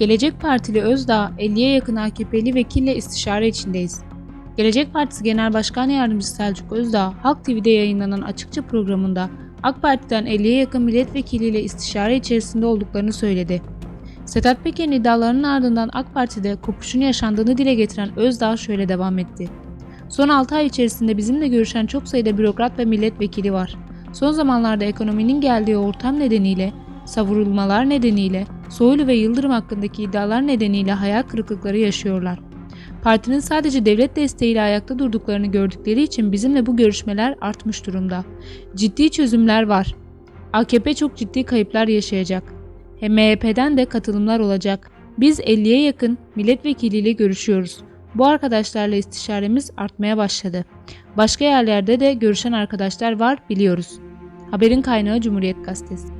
Gelecek Partili Özdağ 50'ye yakın AKP'li vekille istişare içindeyiz. Gelecek Partisi Genel Başkan Yardımcısı Selçuk Özdağ, Halk TV'de yayınlanan Açıkça programında AK Parti'den 50'ye yakın milletvekiliyle istişare içerisinde olduklarını söyledi. Sedat Peker'in iddialarının ardından AK Parti'de kopuşun yaşandığını dile getiren Özdağ şöyle devam etti. Son 6 ay içerisinde bizimle görüşen çok sayıda bürokrat ve milletvekili var. Son zamanlarda ekonominin geldiği ortam nedeniyle, savurulmalar nedeniyle, Soylu ve Yıldırım hakkındaki iddialar nedeniyle hayal kırıklıkları yaşıyorlar. Partinin sadece devlet desteğiyle ayakta durduklarını gördükleri için bizimle bu görüşmeler artmış durumda. Ciddi çözümler var. AKP çok ciddi kayıplar yaşayacak. Hem MHP'den de katılımlar olacak. Biz 50'ye yakın milletvekiliyle görüşüyoruz. Bu arkadaşlarla istişaremiz artmaya başladı. Başka yerlerde de görüşen arkadaşlar var biliyoruz. Haberin kaynağı Cumhuriyet Gazetesi.